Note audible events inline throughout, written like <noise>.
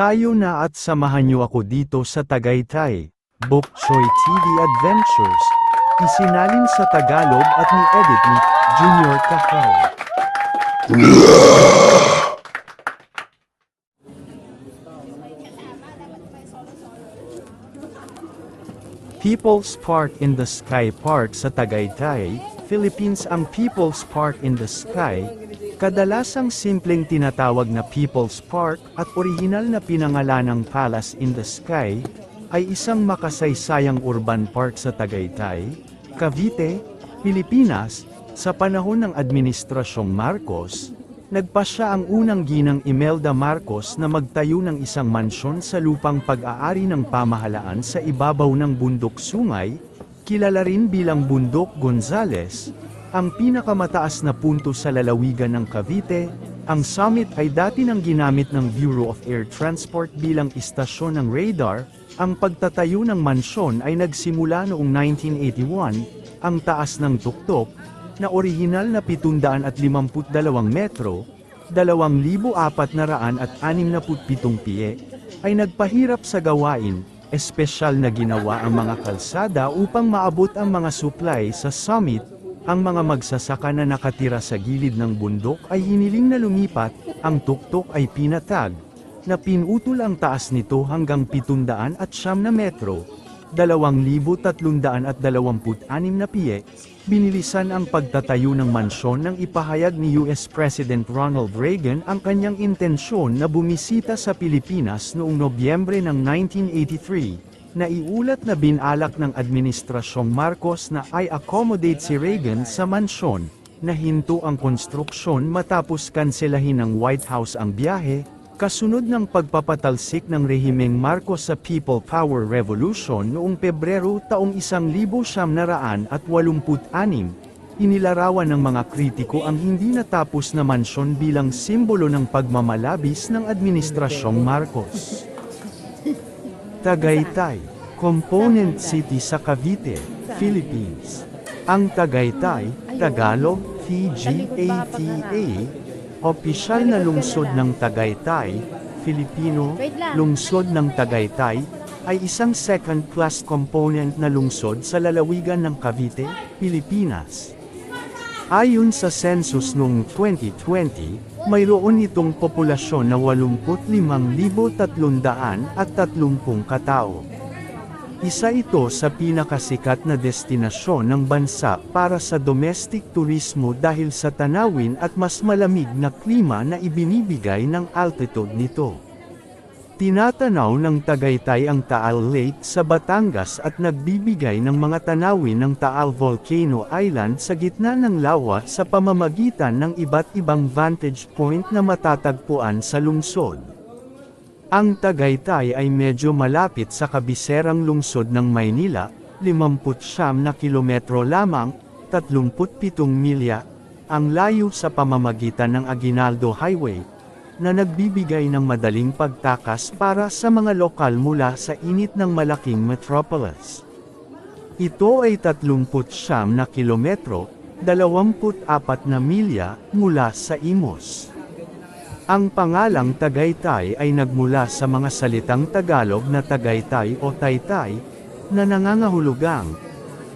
Tayo na at samahan niyo ako dito sa Tagaytay. Bok Choy TV Adventures. Isinalin sa Tagalog at ni Edit ni Junior Cacao. People's Park in the Sky Park sa Tagaytay, Philippines ang People's Park in the Sky, kadalasang simpleng tinatawag na People's Park at orihinal na pinangalanang Palace in the Sky, ay isang makasaysayang urban park sa Tagaytay, Cavite, Pilipinas, sa panahon ng Administrasyong Marcos, Nagpasya ang unang ginang Imelda Marcos na magtayo ng isang mansyon sa lupang pag-aari ng pamahalaan sa ibabaw ng Bundok Sungay, kilala rin bilang Bundok Gonzales, ang pinakamataas na punto sa lalawigan ng Cavite. Ang summit ay dati nang ginamit ng Bureau of Air Transport bilang istasyon ng radar. Ang pagtatayo ng mansyon ay nagsimula noong 1981, ang taas ng tuktok, na orihinal na 752 metro, 2,467 pie, ay nagpahirap sa gawain, espesyal na ginawa ang mga kalsada upang maabot ang mga supply sa summit, ang mga magsasaka na nakatira sa gilid ng bundok ay hiniling na lumipat, ang tuktok ay pinatag, na pinutol ang taas nito hanggang 700 at siyam na metro, 2,326 na piye, binilisan ang pagtatayo ng mansyon nang ipahayag ni US President Ronald Reagan ang kanyang intensyon na bumisita sa Pilipinas noong Nobyembre ng 1983, na iulat na binalak ng Administrasyong Marcos na ay accommodate si Reagan sa mansyon, na hinto ang konstruksyon matapos kanselahin ng White House ang biyahe, Kasunod ng pagpapatalsik ng rehimeng Marcos sa People Power Revolution noong Pebrero taong 1986, inilarawan ng mga kritiko ang hindi natapos na mansyon bilang simbolo ng pagmamalabis ng Administrasyong Marcos. Tagaytay, Component City sa Cavite, Philippines. Ang Tagaytay, Tagalog, TGATA, Opisyal na lungsod ng Tagaytay, Filipino, lungsod ng Tagaytay, ay isang second-class component na lungsod sa lalawigan ng Cavite, Pilipinas. Ayon sa census noong 2020, mayroon itong populasyon na 85,330 katao. Isa ito sa pinakasikat na destinasyon ng bansa para sa domestic turismo dahil sa tanawin at mas malamig na klima na ibinibigay ng altitude nito. Tinatanaw ng Tagaytay ang Taal Lake sa Batangas at nagbibigay ng mga tanawin ng Taal Volcano Island sa gitna ng lawa sa pamamagitan ng iba't ibang vantage point na matatagpuan sa lungsod. Ang Tagaytay ay medyo malapit sa kabiserang lungsod ng Maynila, 59 na kilometro lamang, 37 milya, ang layo sa pamamagitan ng Aguinaldo Highway, na nagbibigay ng madaling pagtakas para sa mga lokal mula sa init ng malaking metropolis. Ito ay 39 na kilometro, 24 na milya, mula sa Imos. Ang pangalang Tagaytay ay nagmula sa mga salitang Tagalog na Tagaytay o Taytay, na nangangahulugang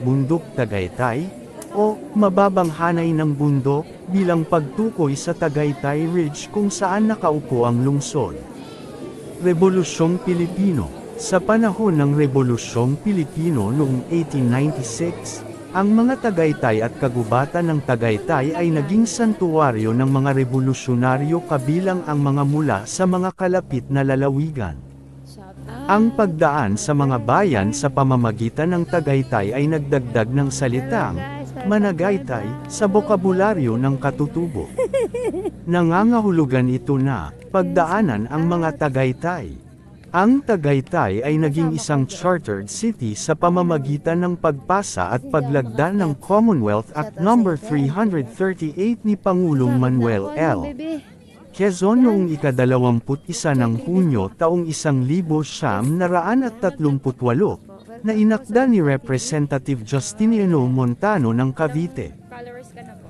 bundok Tagaytay, o mababang hanay ng bundok, bilang pagtukoy sa Tagaytay Ridge kung saan nakaupo ang lungsod. Rebolusyong Pilipino Sa panahon ng Rebolusyong Pilipino noong 1896, ang mga Tagaytay at kagubatan ng Tagaytay ay naging santuwaryo ng mga revolusyonaryo kabilang ang mga mula sa mga kalapit na lalawigan. Ang pagdaan sa mga bayan sa pamamagitan ng Tagaytay ay nagdagdag ng salitang Managaytay sa bokabularyo ng katutubo. <laughs> Nangangahulugan ito na pagdaanan ang mga Tagaytay. Ang Tagaytay ay naging isang chartered city sa pamamagitan ng pagpasa at paglagda ng Commonwealth Act No. 338 ni Pangulong Manuel L. Quezon noong ikadalawamput-isa ng Hunyo taong 1938 na inakda ni Representative Justiniano Montano ng Cavite.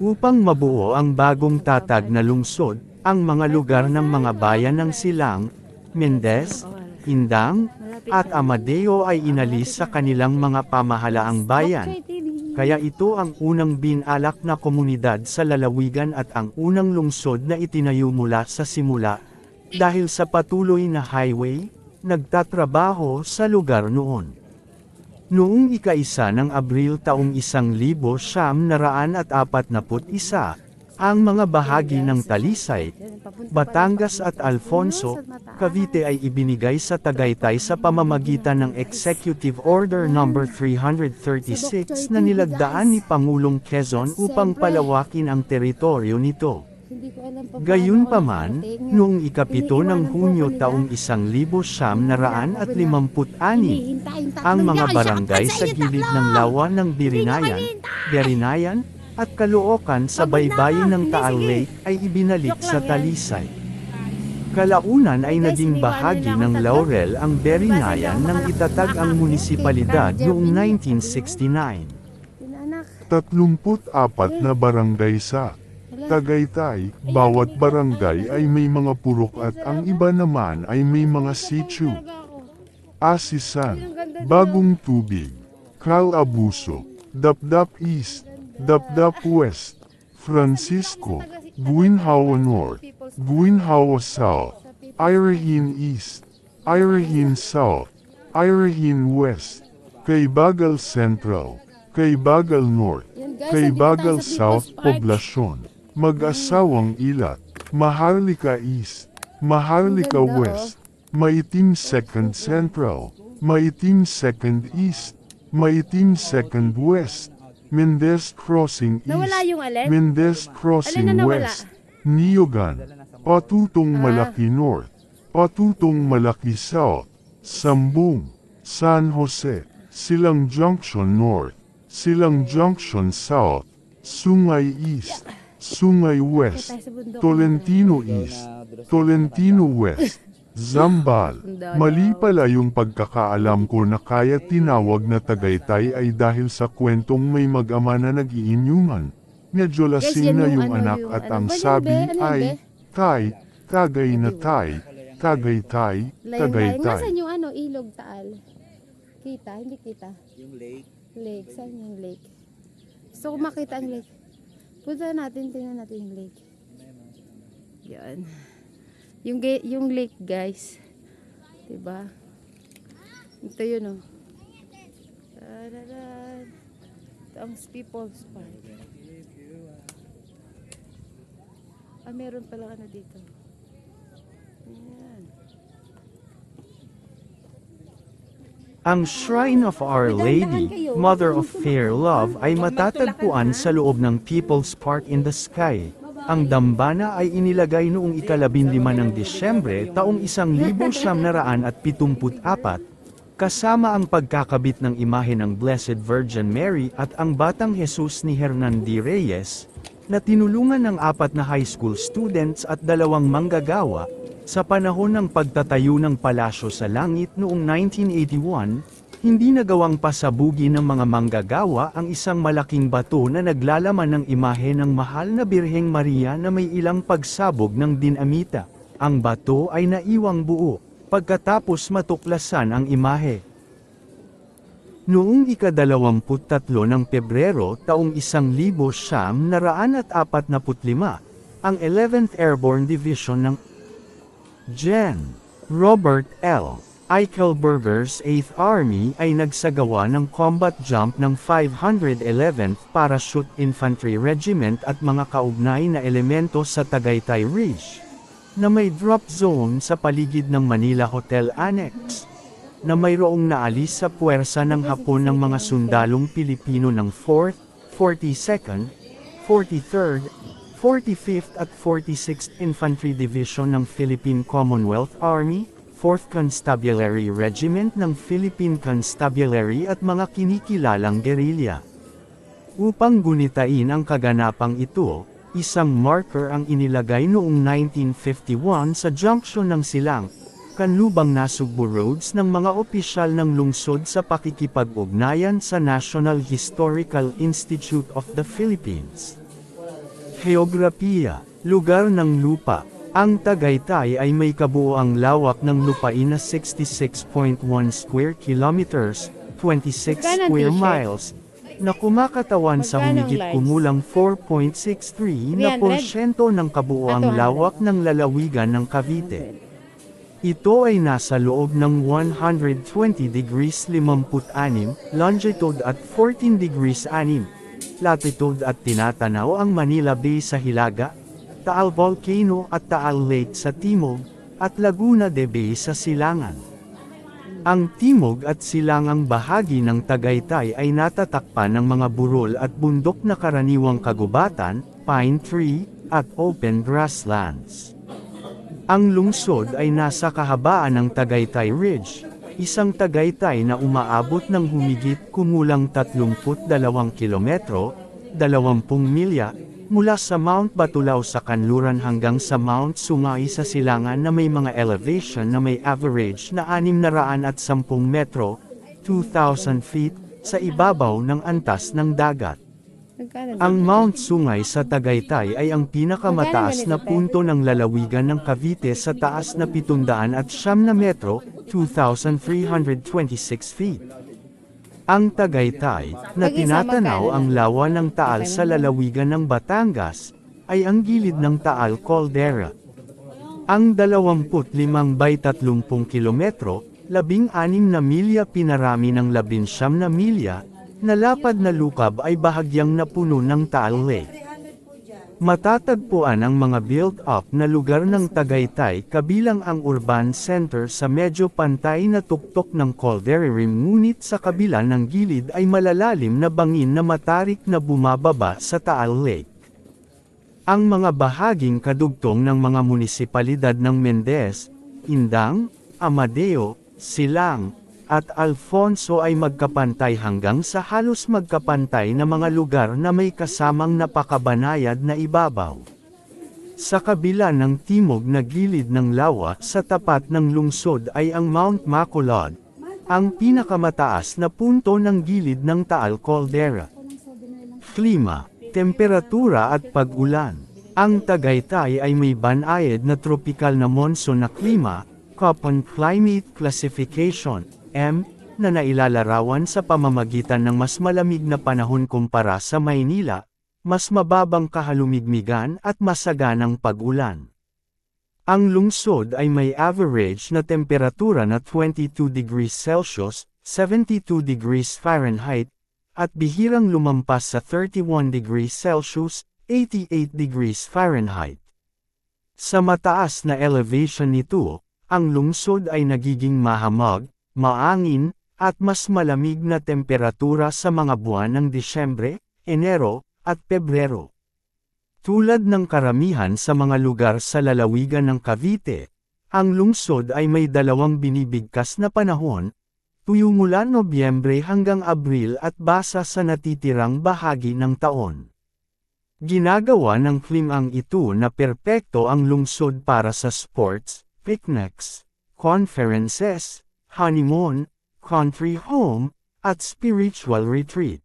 Upang mabuo ang bagong tatag na lungsod, ang mga lugar ng mga bayan ng Silang, Mendez, Indang, at Amadeo ay inalis sa kanilang mga pamahalaang bayan. Kaya ito ang unang binalak na komunidad sa lalawigan at ang unang lungsod na itinayo mula sa simula. Dahil sa patuloy na highway, nagtatrabaho sa lugar noon. Noong ika-isa ng Abril taong isang libo siyam naraan at apat naput isa, ang mga bahagi ng Talisay, Batangas at Alfonso, Cavite ay ibinigay sa Tagaytay sa pamamagitan ng Executive Order No. 336 na nilagdaan ni Pangulong Quezon upang palawakin ang teritoryo nito. Gayunpaman, noong ikapito ng Hunyo taong isang libo siyam naraan at limamput ani, ang mga barangay sa gilid ng lawa ng Birinayan, Berinayan, at Caloocan sa baybayin ng Taal Lake ay ibinalik sa Talisay. Kalaunan ay naging bahagi ng Laurel ang Berinayan nang itatag ang munisipalidad noong 1969. Anak, 34 na barangay sa Tagaytay, bawat barangay ay may mga purok at ang iba naman ay may mga sitio. Asisan, Bagong Tubig, Calabuso, Dapdap East, Dapdap West, Francisco, Buinhawa North, Buinhawa South, Irahin East, Irahin South, Irahin West, Kaybagal Central, Kaybagal North, Kaybagal South Poblasyon, Mag-asawang Ilat, Maharlika East, Maharlika oh. West, Maitim Second Central, Maitim Second East, Maitim Second West, Mendez Crossing East? Mendez Crossing? West, Niogan, Patutong Ah. Malaki North, Patutong Malaki South, Sambung, San Jose, Silang Junction North, Silang Junction South, Sungay East, Sungay West. Tolentino East, Tolentino West, Zambal. Mali pala yung pagkakaalam ko na kaya tinawag na Tagaytay ay dahil sa kwentong may mag-ama na nag-iinyungan. Medyo lasing na yung ano, anak at ano. ang sabi? Ano ay? Tay, Tagay na Tay, Tagaytay. Tagaytay. Nasaan yung ano, ilog, taal? Kita, hindi kita. Yung lake? Lake, saan yung lake? Gusto ko makita ang lake. Punta natin, tingnan natin yung lake. Yan. Yung, yung lake, guys. Diba? Ito yun, oh. Tararan. Ito ang People's Park. Ah, meron pala ano dito. Ayan. Ang Shrine of Our Lady, Mother of Fair Love ay matatagpuan sa loob ng People's Park in the Sky. Ang dambana ay inilagay noong ikalabindima ng Disyembre taong isang libo siyam naraan at pitumput apat, kasama ang pagkakabit ng imahe ng Blessed Virgin Mary at ang Batang Jesus ni Hernan D. Reyes, na tinulungan ng apat na high school students at dalawang manggagawa, sa panahon ng pagtatayo ng palasyo sa langit noong 1981, hindi nagawang pasabugi ng mga manggagawa ang isang malaking bato na naglalaman ng imahe ng mahal na Birheng Maria na may ilang pagsabog ng dinamita. Ang bato ay naiwang buo, pagkatapos matuklasan ang imahe. Noong ikadalawamput-tatlo ng Pebrero taong isang libo siyam naraan at apat na putlima, ang 11th Airborne Division ng Gen. Robert L. Eichelberger's 8th Army ay nagsagawa ng combat jump ng 511th Parachute Infantry Regiment at mga kaugnay na elemento sa Tagaytay Ridge, na may drop zone sa paligid ng Manila Hotel Annex, na mayroong naalis sa puwersa ng hapon ng mga sundalong Pilipino ng 4th, 42nd, 43rd, 45th at 46th Infantry Division ng Philippine Commonwealth Army, 4th Constabulary Regiment ng Philippine Constabulary at mga kinikilalang gerilya. Upang gunitain ang kaganapang ito, isang marker ang inilagay noong 1951 sa junction ng Silang, Kanlubang Nasugbu Roads ng mga opisyal ng lungsod sa pakikipag-ugnayan sa National Historical Institute of the Philippines. Heograpiya, lugar ng lupa, Ang Tagaytay ay may kabuoang lawak ng lupain na 66.1 square kilometers, 26 Magkano ang square miles, na kumakatawan sa humigit kumulang 4.63 na 300? porsyento ng kabuoang 200. lawak ng lalawigan ng Cavite. Ito ay nasa loob ng 120 degrees 56, longitude at 14 degrees 6, latitude at tinatanaw ang Manila Bay sa Hilaga, Taal Volcano at Taal Lake sa timog, at Laguna de Bay sa silangan. Ang timog at silangang bahagi ng Tagaytay ay natatakpan ng mga burol at bundok na karaniwang kagubatan, pine tree, at open grasslands. Ang lungsod ay nasa kahabaan ng Tagaytay Ridge, isang Tagaytay na umaabot ng humigit kumulang 32 kilometro, 20 milya, mula sa Mount Batulao sa Kanluran hanggang sa Mount Sungay sa Silangan na may mga elevation na may average na 610 metro, 2,000 feet, sa ibabaw ng antas ng dagat. Ang? Mount Sungay sa Tagaytay ay ang pinakamataas na punto ng lalawigan ng Cavite sa taas na 700 at siyam na metro, 2,326 feet. Ang Tagaytay, na tinatanaw ang lawa ng Taal sa lalawigan ng Batangas, ay ang gilid ng Taal Caldera. Ang 25 by 30 kilometro, 16 na milya pinarami ng 19 na milya, na lapad na lukab ay bahagyang napuno ng Taal Lake. Matatagpuan ang mga built-up na lugar ng Tagaytay kabilang ang urban center sa medyo pantay na tuktok ng Caldera Rim ngunit sa kabila ng gilid ay malalalim na bangin na matarik na bumababa sa Taal Lake. Ang mga bahaging kadugtong ng mga munisipalidad ng Mendez, Indang, Amadeo, Silang, at Alfonso ay magkapantay hanggang sa halos magkapantay na mga lugar na may kasamang napakabanayad na ibabaw. Sa kabila ng timog na gilid ng lawa sa tapat ng lungsod ay ang Mount Macolod, ang pinakamataas na punto ng gilid ng Taal Caldera. Klima, temperatura at pag-ulan. Ang Tagaytay ay may banayad na tropical na monsoon na klima, Köppen Climate Classification, M, na nailalarawan sa pamamagitan ng mas malamig na panahon kumpara sa Maynila, mas mababang kahalumigmigan at masaganang pag-ulan. Ang lungsod ay may average na temperatura na 22 degrees Celsius, 72 degrees Fahrenheit, at bihirang lumampas sa 31 degrees Celsius, 88 degrees Fahrenheit. Sa mataas na elevation nito, ang lungsod ay nagiging mahamog, maangin, at mas malamig na temperatura sa mga buwan ng Disyembre, Enero, at Pebrero. Tulad ng karamihan sa mga lugar sa lalawigan ng Cavite, ang lungsod ay may dalawang binibigkas na panahon, tuyo mula Nobyembre hanggang Abril at basa sa natitirang bahagi ng taon. Ginagawa ng klimang ito na perpekto ang lungsod para sa sports, picnics, conferences, honeymoon, country home, at spiritual retreat.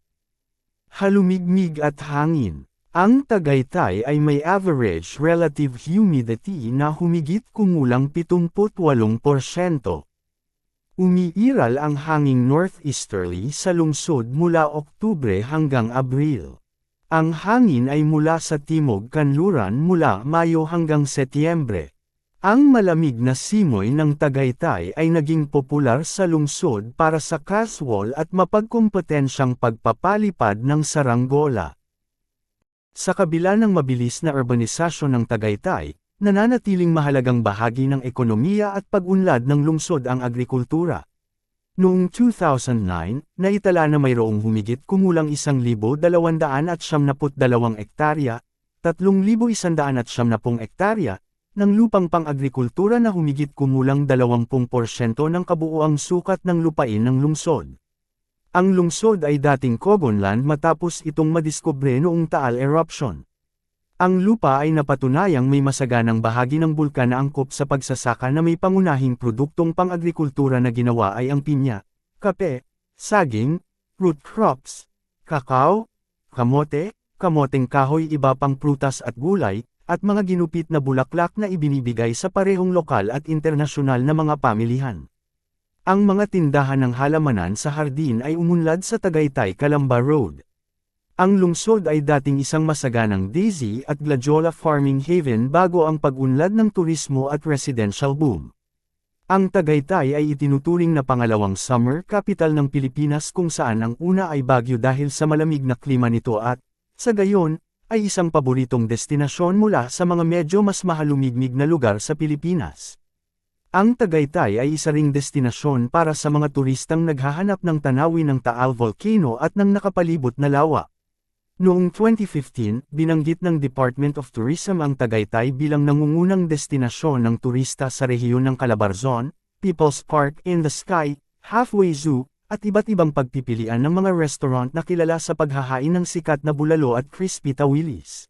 Halumigmig at hangin. Ang Tagaytay ay may average relative humidity na humigit kumulang 78%. Umiiral ang hanging northeasterly sa lungsod mula Oktubre hanggang Abril. Ang hangin ay mula sa timog kanluran mula Mayo hanggang Setyembre. Ang malamig na simoy ng Tagaytay ay naging popular sa lungsod para sa casual at mapagkompetensyang pagpapalipad ng saranggola. Sa kabila ng mabilis na urbanisasyon ng Tagaytay, nananatiling mahalagang bahagi ng ekonomiya at pag-unlad ng lungsod ang agrikultura. Noong 2009, naitala na mayroong humigit kumulang 1,272 ektarya, 3,170 ektarya, ng lupang pang-agrikultura na humigit kumulang 20% ng kabuuang sukat ng lupain ng lungsod. Ang lungsod ay dating Kogonland matapos itong madiskubre noong Taal eruption. Ang lupa ay napatunayang may masaganang bahagi ng bulkan na angkop sa pagsasaka na may pangunahing produktong pang-agrikultura na ginawa ay ang pinya, kape, saging, root crops, kakao, kamote, kamoteng kahoy iba pang prutas at gulay, at mga ginupit na bulaklak na ibinibigay sa parehong lokal at internasyonal na mga pamilihan. Ang mga tindahan ng halamanan sa hardin ay umunlad sa Tagaytay Calamba Road. Ang lungsod ay dating isang masaganang daisy at gladiola farming haven bago ang pag-unlad ng turismo at residential boom. Ang Tagaytay ay itinuturing na pangalawang summer capital ng Pilipinas kung saan ang una ay Baguio dahil sa malamig na klima nito at, sa gayon, ay isang paboritong destinasyon mula sa mga medyo mas mahalumigmig na lugar sa Pilipinas. Ang Tagaytay ay isa ring destinasyon para sa mga turistang naghahanap ng tanawin ng Taal Volcano at ng nakapalibot na lawa. Noong 2015, binanggit ng Department of Tourism ang Tagaytay bilang nangungunang destinasyon ng turista sa rehiyon ng Calabarzon, People's Park in the Sky, Halfway Zoo, at iba't ibang pagpipilian ng mga restaurant na kilala sa paghahain ng sikat na bulalo at crispy tawilis.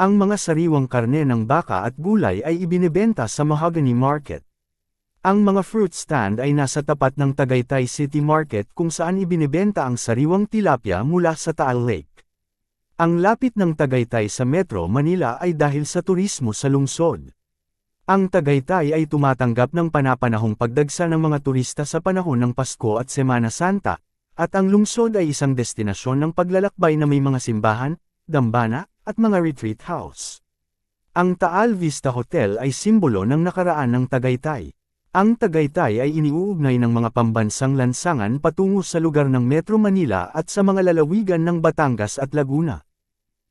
Ang mga sariwang karne ng baka at gulay ay ibinebenta sa Mahogany Market. Ang mga fruit stand ay nasa tapat ng Tagaytay City Market kung saan ibinebenta ang sariwang tilapia mula sa Taal Lake. Ang lapit ng Tagaytay sa Metro Manila ay dahil sa turismo sa lungsod. Ang Tagaytay ay tumatanggap ng panapanahong pagdagsa ng mga turista sa panahon ng Pasko at Semana Santa, at ang lungsod ay isang destinasyon ng paglalakbay na may mga simbahan, dambana, at mga retreat house. Ang Taal Vista Hotel ay simbolo ng nakaraan ng Tagaytay. Ang Tagaytay ay iniuugnay ng mga pambansang lansangan patungo sa lugar ng Metro Manila at sa mga lalawigan ng Batangas at Laguna.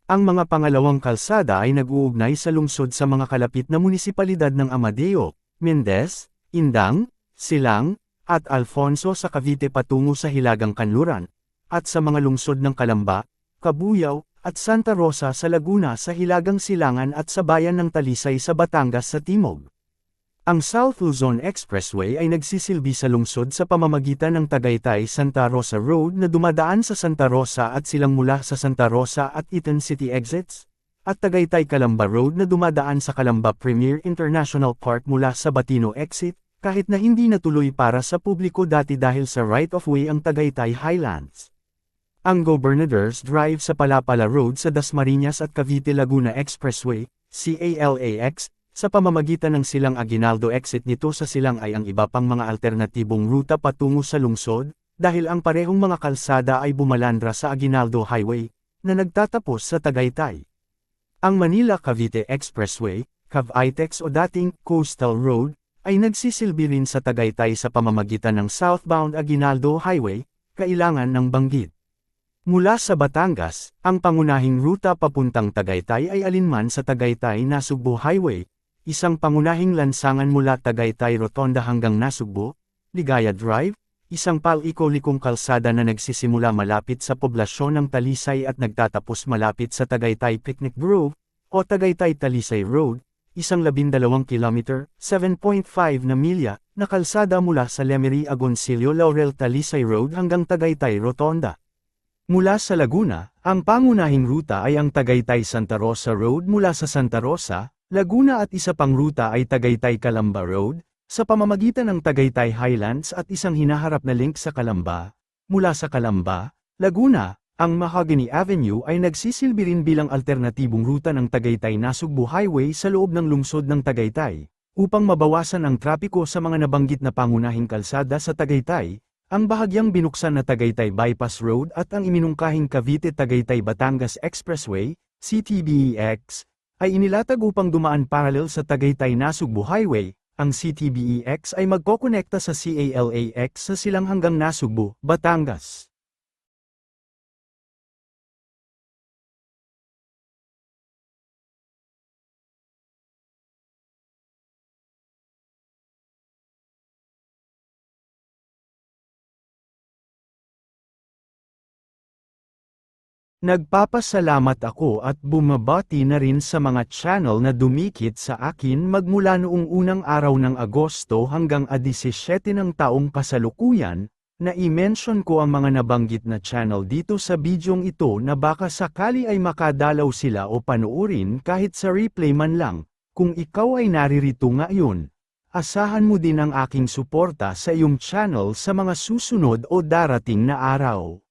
Ang mga pangalawang kalsada ay nag-uugnay sa lungsod sa mga kalapit na munisipalidad ng Amadeo, Mendez, Indang, Silang, at Alfonso sa Cavite patungo sa Hilagang Kanluran, at sa mga lungsod ng Calamba, Kabuyaw, at Santa Rosa sa Laguna sa Hilagang Silangan at sa bayan ng Talisay sa Batangas sa Timog. Ang South Luzon Expressway ay nagsisilbi sa lungsod sa pamamagitan ng Tagaytay-Santa Rosa Road na dumadaan sa Santa Rosa at silang mula sa Santa Rosa at Eaton City exits, at Tagaytay-Calamba Road na dumadaan sa Calamba Premier International Park mula sa Batino exit, kahit na hindi natuloy para sa publiko dati dahil sa right-of-way ang Tagaytay Highlands. Ang Governador's Drive sa Palapala Road sa Dasmariñas at Cavite Laguna Expressway, CALAX, sa pamamagitan ng silang Aguinaldo exit nito sa silang ay ang iba pang mga alternatibong ruta patungo sa lungsod, dahil ang parehong mga kalsada ay bumalandra sa Aguinaldo Highway, na nagtatapos sa Tagaytay. Ang Manila-Cavite Expressway, CAVITEX o dating Coastal Road, ay nagsisilbi rin sa Tagaytay sa pamamagitan ng southbound Aguinaldo Highway, kailangan ng banggit. Mula sa Batangas, ang pangunahing ruta papuntang Tagaytay ay alinman sa Tagaytay-Nasugbo Highway, isang pangunahing lansangan mula Tagaytay Rotonda hanggang Nasugbo, Ligaya Drive, isang pal-ikolikong kalsada na nagsisimula malapit sa poblasyon ng Talisay at nagtatapos malapit sa Tagaytay Picnic Grove, o Tagaytay Talisay Road, isang 12 kilometer, 7.5 na milya, na kalsada mula sa Lemery Agoncillo Laurel Talisay Road hanggang Tagaytay Rotonda. Mula sa Laguna, ang pangunahing ruta ay ang Tagaytay Santa Rosa Road mula sa Santa Rosa, Laguna at isa pang ruta ay Tagaytay Calamba Road, sa pamamagitan ng Tagaytay Highlands at isang hinaharap na link sa Calamba. Mula sa Calamba, Laguna, ang Mahogany Avenue ay nagsisilbi rin bilang alternatibong ruta ng Tagaytay Nasugbu Highway sa loob ng lungsod ng Tagaytay. Upang mabawasan ang trapiko sa mga nabanggit na pangunahing kalsada sa Tagaytay, ang bahagyang binuksan na Tagaytay Bypass Road at ang iminungkahing Cavite-Tagaytay Batangas Expressway, CTBEX, ay inilatag upang dumaan parallel sa Tagaytay-Nasugbu Highway, ang CTBEX ay magkokonekta sa CALAX sa silang hanggang Nasugbu, Batangas. Nagpapasalamat ako at bumabati na rin sa mga channel na dumikit sa akin magmula noong unang araw ng Agosto hanggang a 17 ng taong kasalukuyan, na i-mention ko ang mga nabanggit na channel dito sa bidyong ito na baka sakali ay makadalaw sila o panuorin kahit sa replay man lang, kung ikaw ay naririto ngayon. Asahan mo din ang aking suporta sa iyong channel sa mga susunod o darating na araw.